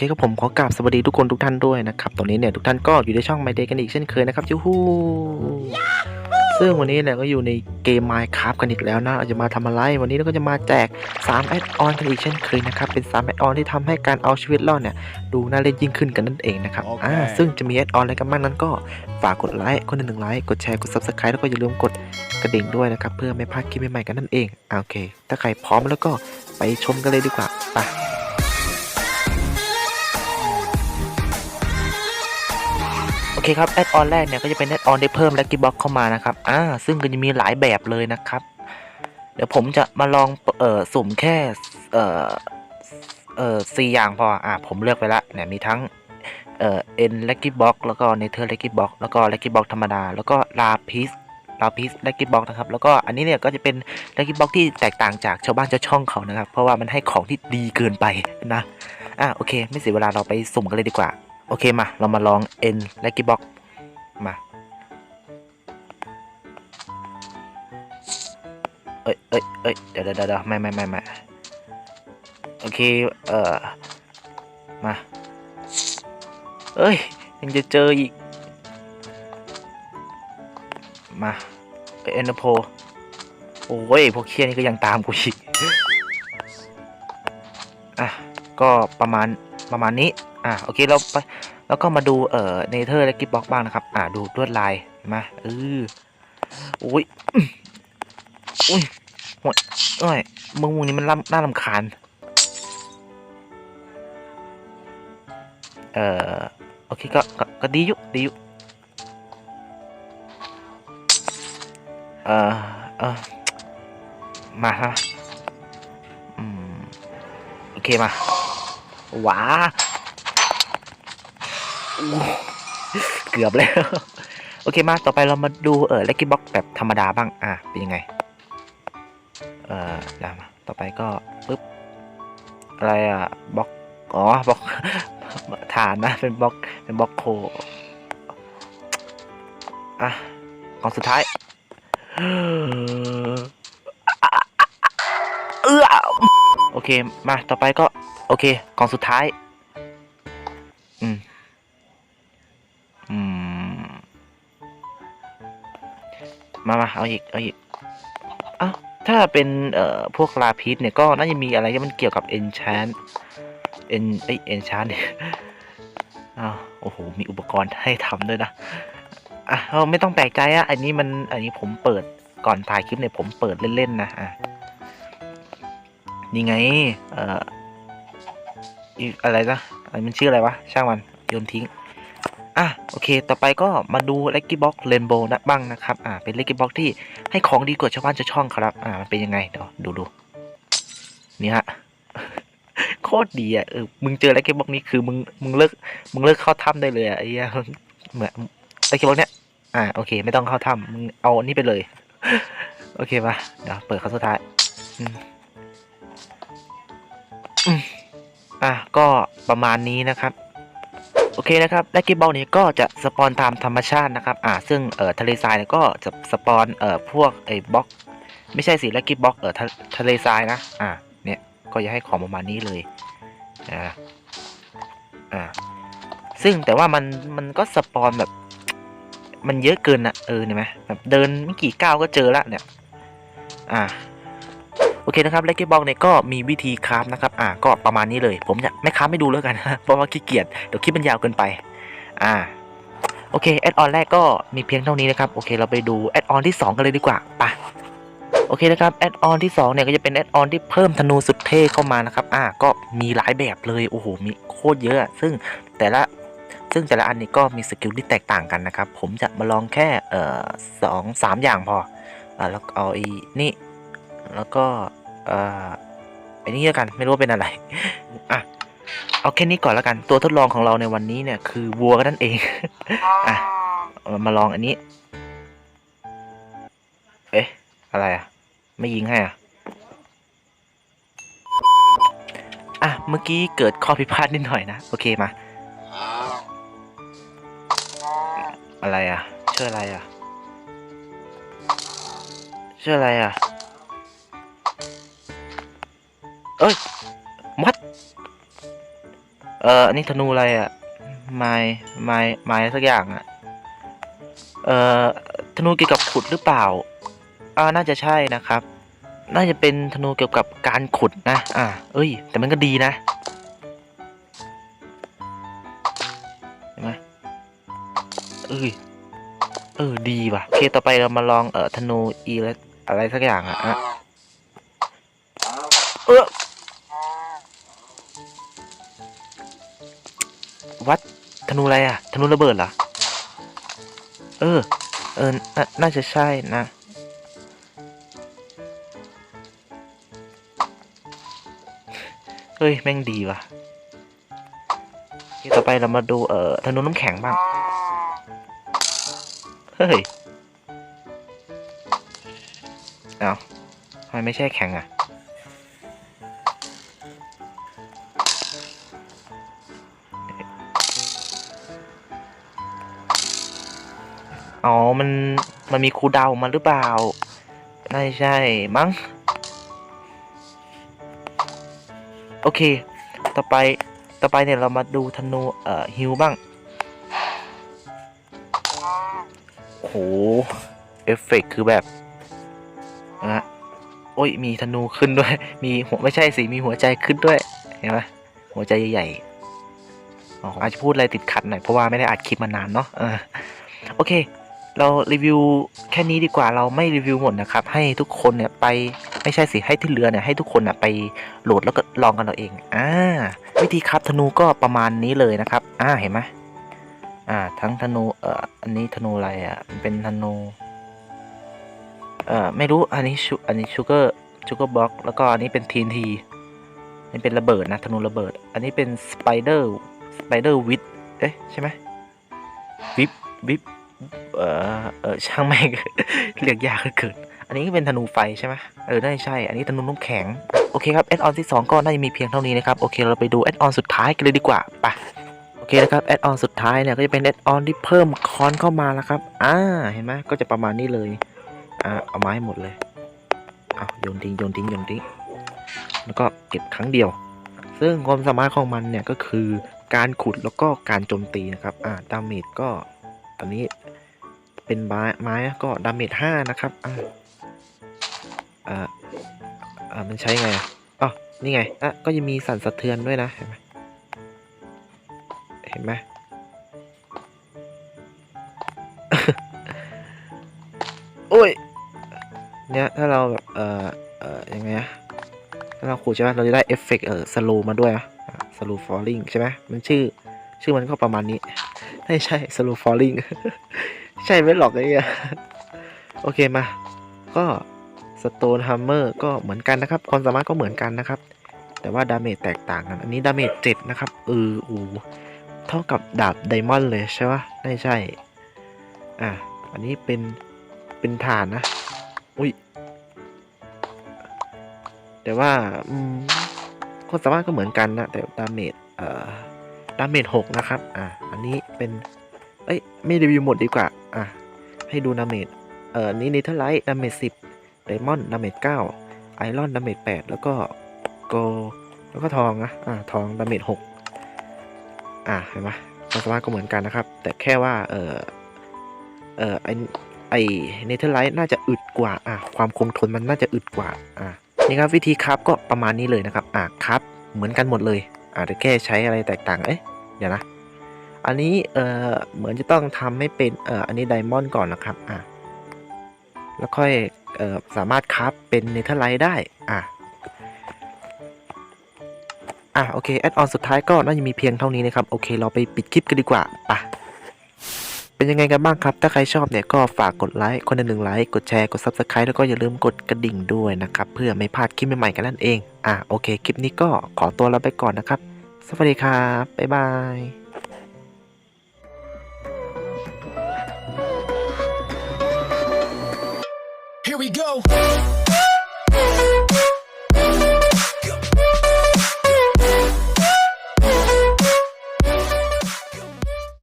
เคครับผมขอกราบสวัสดีทุกคนทุกท่านด้วยนะครับตอนนี้เนี่ยทุกท่านก็อยู่ในช่อง My Day กันอีกเช่นเคยนะครับจูฮูซึ่งวันนี้เนี่ยก็อยู่ในเกม Minecraft กันอีกแล้วนะเราจะมาทำอะไร วันนี้เราก็จะมาแจก3แอดออนกันอีกเช่นเคยนะครับเป็น3แอดออนที่ทำให้การเอาชีวิตรอดเนี่ยดูน่าเล่นยิ่งขึ้นกันนั่นเองนะครับโอเคอ่าซึ่งจะมีแอดออนอะไรกันบ้างนั้นก็ฝากกดไลค์คนละหนึ่งไลค์กดแชร์กด Subscribe แล้วก็อย่าลืมกดกระดิ่งด้วยนะครับเพื่อไม่พลาดคลิปใหม่ๆกันนั่นเองอ่าโอเค ถ้าใครพร้อมแล้วก็ไปชมกันเลยดีกว่าไป อเคครับแอดออนแรกเนี่ยก็จะเป็นแอดออนที่เพิ่มลั c กี้บ็อกเข้ามานะครับอ่าซึ่งก็จะมีหลายแบบเลยนะครับ เดี๋ยวผมจะมาลองเอ่อสุ่มแค่เอ่อเอ่อสี่อย่างพออ่าผมเลือกไปละเนี่ยมีทั้งเอ่อเอ็นลั c กี้บ็อกแล้วก็เนเธอร์ลั c กี้บ็อกแล้วก็ลั c กี้บ็อกธรรมดา แล้วก็ลาพิสลาพิสลักกี้บ็อกนะครับแล้วก็อันนี้เนี่ยก็จะเป็นลักกี้บ็อกที่แตกต่างจากชาวบ้านชาวช่องเขานะครับ เพราะว่ามันให้ของที่ดีเกินไปนะอะโอเค ไม่เสียเวลาเราไปสุ่มกันเลยดีกว่า โอเคมา เรามาลองเอ็นลักกี้บ็อกมา เอ้ยเอ้ยเอ้ยเดี๋ยวเดี๋ยวเดี๋ยวไม่ไม่ไม่ไม่โอเค เอ่อ มา เอ้ย ยังจะเจออีก มาเอ็นโพโอ้ย พวกเคียนี่ก็ยังตามกูอีก อะ ก็ประมาณประมาณนี้ อะโอเคเราไปแล้วก็มาดูเอ่อเนเธอร์และกิฟบ็อกบ้างนะครับ อะดูลวดลายเห็นไหมาเออโอ้ยอุ้ยหมดเอ้ยมึงมึงนี้มันล่ำน่ารำคาญเอ่อโอเคก็ก็ก็ดีอยู่ดีอยู่เอ่อเออมาฮะอืมโอเคมาว้า เกือบแล้ว โอเคมาต่อไปเรามาดูเออเลกกี้บ็อกแบบธรรมดาบ้าง อะ เป็นยังไง เอ่อเดี๋ยวมาต่อไปก็ปึ๊บ อะไรอะบล็อกอ๋อบล็อกฐานนะ เป็นบล็อก เป็นบล็อกโค อะกล่องสุดท้าย เออโอเค มา ต่อไปก็ โอเคกล่องสุดท้าย มามาเอาอีก เอาอีกอ้าวถ้าเป็น เอ่อ พวกลาพิษเนี่ย ก็น่าจะมีอะไรที่มันเกี่ยวกับ enchant en เอ้ย enchant เนี่ยอ้าวโอ้โห มีอุปกรณ์ให้ทำด้วยนะ อะเราไม่ต้องแปลกใจอะอันนี้มัน อันนี้ผมเปิดก่อนถ่ายคลิปเนี่ยผมเปิดเล่นๆนะ อะ นี่ไง เอ่อ อะไรนะอะไรมันชื่ออะไรวะ ช่างมัน โยนทิ้ง อะโอเค ต่อไปก็มาดู l ล c กี้บ็อกเรนโบว์นะบ้างนะครับ อ่าเป็น l ล c กี้บ็อกที่ให้ของดีกว่าชาวบ้านชาวช่องครับ อ่ามันเป็นยังไงเดี๋ยวดูดูนี่ฮะโคตรดีอะเออมึงเจอ l ล c กี้บ็อกนี้คือมึงมึงเลิกมึงเลิกเข้าถ้ำได้เลยอะไอ้เหี้ยเหมือน l ล c กี้บ็อกเนี้ยอ่าโอเค ไม่ต้องเข้าถ้ำมึงเอาอันนี้ไปเลย โอเคป่ะเดี๋ยวเปิดครั้งสุดท้ายอืมอะก็ประมาณนี้นะครับ เคนะครับแลกกี้บอลนี้ก็จะสปอนตามธรรมชาตินะครับอ่าซึ่งเอ่อทะเลทรายเนี่ยก็จะสปอนเอ่อพวกไอ้บล็อก ไม่ใช่สิแลกกี้บล็อกเอ่อทะทะเลทรายนะอ่าเนี่ยก็จะให้ของประมาณนี้เลยอ่าอ่าซึ่งแต่ว่ามันมันก็สปอนแบบมันเยอะเกินนะเออเนี่ยไหมแบบเดินไม่กี่ก้าวก็เจอละเนี่ยอ่า เคนะครับเลกเกบอลเนี่ยก็มีวิธีคราฟนะครับอ่าก็ประมาณนี้เลย ผมจะไม่คราฟไม่ดูแล้วกันเพราะว่าขี้เกียจเดี๋ยวคลิปมันยาวเกินไปอ่าโอเคแอดออนแรกก็มีเพียงเท่านี้นะครับโอเคเราไปดูแอดออนที่ 2 กันเลยดีกว่าปะโอเคนะครับแอดออนที่2เนี่ยก็จะเป็นแอดออนที่เพิ่มธนูสุดเท่เข้ามานะครับอ่าก็มีหลายแบบเลยโอ้โหมีโคตรเยอะ ซึ่งแต่ละซึ่งแต่ละอันนี้ก็มีสกิลที่แตกต่างกันนะครับ ผมจะมาลองแค่เอ่อสองสามอย่างพออ่าแล้วเอาอ้นี่แล้วก็ เอ่อไอ้นี่แล้วกันไม่รู้ว่าเป็นอะไรอะเอาแค่นี้ก่อนแล้วกันตัวทดลองของเราในวันนี้เนี่ย คือวัวกันนั่นเองอะมาลองอันนี้ เอ๊ะ อะไรอะ ไม่ยิงให้อะอะเมื่อกี้เกิดข้อผิดพลาดนิดหน่อยนะ โอเคมา อะไรอะชื่ออะไรอะชื่ออะไรอะ เอ้ยมัดเอออันนี้ธนูอะไรอะไม้ไม้ไม้สักอย่างอะเอ่อธนูเกี่ยวกับขุดหรือเปล่าอ่าน่าจะใช่นะครับ น่าจะเป็นธนูเกี่ยวกับการขุดนะ อ่า เอ้ย แต่มันก็ดีนะเห็นไหมเอ้ยเออดีว่ะโอเคต่อไปเรามาลองเอ่อธนูอีและอะไรสักอย่างอะอะเออ วัดธนูอะไรอะธนูระเบิดเหรอ เออ เออน,น่าจะใช่นะ เฮ้ย แม่งดีว่ะต่อไปเรามาดู เอ่อธนูน้ำแข็งบ้าง เฮ้ย เอาทำไมไม่ใช่แข็งอะ อ๋อ มัน มันมีครูดาวมาหรือเปล่า ไม่ใช่ มั้ง โอเค ต่อไป ต่อไปเนี่ยเรามาดูธนู เอ่อ ฮิวบ้าง โห เอฟเฟกต์คือแบบนะโอ้ย มีธนูขึ้นด้วย มีหัวไม่ใช่สิ มีหัวใจขึ้นด้วย เห็นไหมหัวใจใหญ่ๆอ๋ออาจจะพูดอะไรติดขัดหน่อยเพราะว่าไม่ได้อัดคลิปมานานเนาะโอเค เรารีวิวแค่นี้ดีกว่าเราไม่รีวิวหมดนะครับ ให้ทุกคนเนี่ยไปไม่ใช่สิให้ที่เหลือเนี่ยให้ทุกคนน่ะไปโหลดแล้วก็ลองกันเราเองอ่าวิธีครับธนูก็ประมาณนี้เลยนะครับอ่าเห็นไหมอ่าทั้งธนูเอ่ออันนี้ธนูอะไรอะมันเป็นธนูเอ่อไม่รู้อันนี้ชูอันนี้ชูเกอร์ชูเกอร์บล็อกแล้วก็อันนี้เป็นทีนทีนี่เป็นระเบิดนะธนูระเบิด อันนี้เป็นสไปเดอร์สไปเดอร์วิดเอ๊ะใช่ไหมวิบวิบ เออเออช่างแม่ง เรียกยากเกินอันนี้ก็เป็นธนูไฟใช่ไหมเออน่าจะใช่ อันนี้ธนูน้ำแข็ง โอเคครับแอดออนที่ 2 ก็น่าจะมีเพียงเท่านี้นะครับ โอเค เราไปดูแอดออนสุดท้ายกันเลยดีกว่าไปโอเคนะครับแอดออนสุดท้ายเนี่ยก็จะเป็นแอดออนที่เพิ่มคอนเข้ามาแล้วครับอ่าเห็นไหมก็จะประมาณนี้เลยอ่าเอาไม้หมดเลยเอาโยนทิ้งโยนทิ้งโยนทิ้งแล้วก็เก็บครั้งเดียว ซึ่งความสามารถของมันเนี่ยก็คือการขุดแล้วก็การโจมตีนะครับอ่าดาเมจก็ ตอนนี้เป็นไม้ไม้ก็ดาเมจห้านะครับอ่าอ่าอ่ามันใช้ไงอะอ๋อนี่ไงอะก็ยังมีสั่นสะเทือนด้วยนะ เห็นไหมเห็นไหมโอ้ย เนี่ย ถ้าเราแบบ เอ่อ เอ่อ ยังไงอะถ้าเราขูดใช่ไหมเราจะได้เอฟเฟกต์เอ่อสโลมาด้วยนะสโลฟอลลิ่งใช่ไหมมันชื่อ ชื่อมันก็ประมาณนี้ ไม่ใช่สโลฟอลลิ่งใช่ไม่หรอกไอ้เงี้ยโอเคมา ก็สโตนฮัมเมอร์ก็เหมือนกันนะครับ ความสามารถก็เหมือนกันนะครับ แต่ว่าดาเมจแตกต่างกัน อันนี้ดาเมจเจ็ดนะครับเอออูเท่ากับดาบไดมอนด์เลยใช่ปะไม่ใช่ อะ อันนี้เป็นเป็นฐานนะ อุ้ย แต่ว่าอืมความสามารถก็เหมือนกันนะ แต่ดาเมจเอ่อดาเมจหกนะครับ อะ อันนี้ เป็น เอ้ย ไม่รีวิวหมดดีกว่า อะ ให้ดูดาเมจเอ่อ นี่เนเธอร์ไลท์ดาเมจสิบไดมอนด์ดาเมจเก้าไอรอนดาเมจแปดแล้วก็โก แล้วก็ทองนะ อ่า ทองดาเมจหกอ่าเห็นไหมความสามารถก็เหมือนกันนะครับ แต่แค่ว่า เอ่อ เอ่อ ไอไอเนเธอร์ไลท์น่าจะอึดกว่า อ่าความคงทนมันน่าจะอึดกว่า อ่านี่ครับวิธีครับก็ประมาณนี้เลยนะครับ อ่าครับ เหมือนกันหมดเลยอ่าแต่แค่ใช้อะไรแตกต่าง เอ๊ะ เดี๋ยวนะ อันนี้เออเหมือนจะต้องทำให้เป็นเอออันนี้ไดมอนด์ก่อนนะครับอ่าแล้วค่อยเออสามารถคราฟเป็นเนเธอร์ไลท์ได้อะอะโอเคแอดออนสุดท้ายก็น่าจะมีเพียงเท่านี้นะครับโอเค เราไปปิดคลิปกันดีกว่าไปะเป็นยังไงกันบ้างครับ ถ้าใครชอบเนี่ยก็ฝากกดไลค์คนละหนึ่งไลค์กดแชร์กด Subscribe แล้วก็อย่าลืมกดกระดิ่งด้วยนะครับ เพื่อไม่พลาดคลิปใหม่ๆกันนั่นเองอะโอเค คลิปนี้ก็ขอตัวลาไปก่อนนะครับ สวัสดีครับบ๊ายบาย we go.